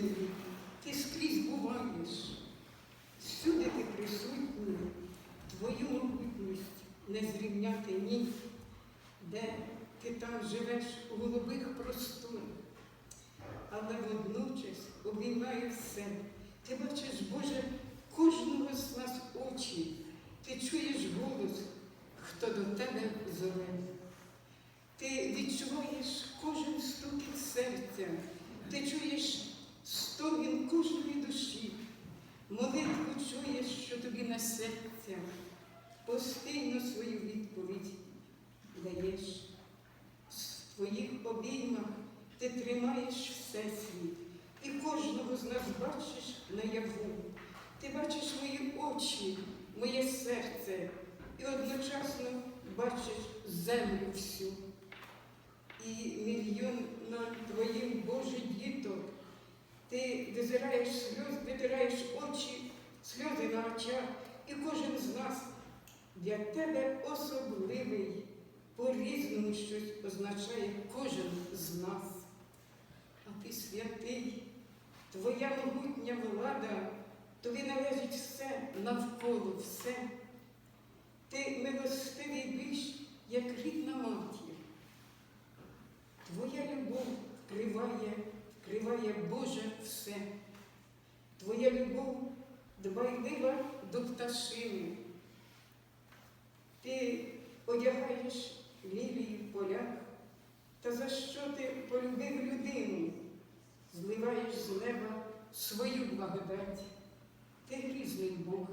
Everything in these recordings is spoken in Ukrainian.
людини, ти скрізь буваєш. Всюди ти присутній, твою могутність не зрівняти ні, де ти там живеш у голубих просторах, але водночас обіймає все. Ти бачиш, Боже, кожного з нас очі, ти чуєш голос, хто до тебе зове. Ти відчуваєш кожен стукіт серця, ти чуєш стогін кожної душі, молитву чуєш, що тобі на серця, постійно свою відповідь даєш. В твоїх обіймах ти тримаєш всесвіт, і кожного з нас бачиш наяву. Ти бачиш мої очі, моє серце, і одночасно бачиш землю всю. І мільйон твоїх Божих діток. Ти визираєш сльоз, витираєш очі, сльози на очах, і кожен з нас для тебе особливий, по-різному щось означає кожен з нас. А ти святий, твоя могутня влада, тобі належить все навколо, все. Ти милостивий більш, як рідна матір. Твоя любов вкриває, вкриває Боже все. Твоя любов дбайлива до пташини. Ти одягаєш лілії в полях, та за що ти полюбив людину, зливаєш з неба свою благодать. Ти грізний Бог,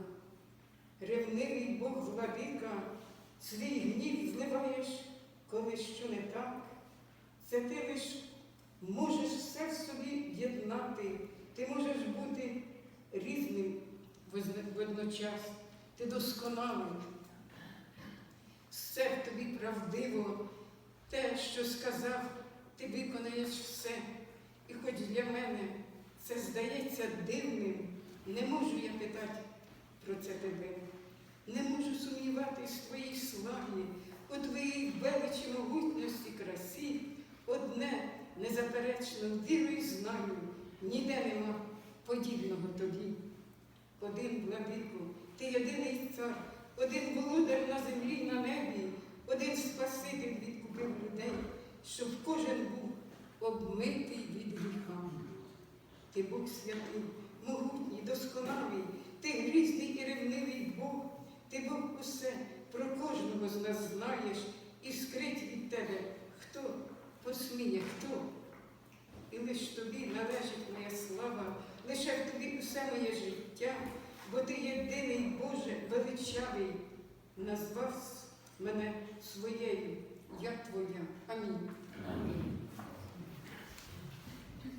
ревнивий Бог владика, свій гнів зливаєш, коли що не так. Це ти лиш можеш все собі єднати, ти можеш бути різним водночас, ти досконалий. Все в тобі правдиво, те, що сказав, ти виконаєш все. І хоч для мене це здається дивним, не можу я питати про це тебе. Не можу сумніватись в твоїй славі, у твоїй величі, могутності, красі. Одне незаперечно вірою знаю, ніде нема подібного тобі. Один владику, ти єдиний цар, один володар на землі й на небі, один Спаситель відкупив людей, щоб кожен був обмитий від гріха. Ти Бог святий, могутній, досконалий, ти грізний і ревнивий Бог, ти Бог усе про кожного з нас знаєш і скрить від тебе, хто посміє, хто. І лиш тобі належить моя слава, лише в тобі усе моє життя, бо ти єдиний Боже величавий, назвав мене своєю, я твоя. Амінь. Амінь.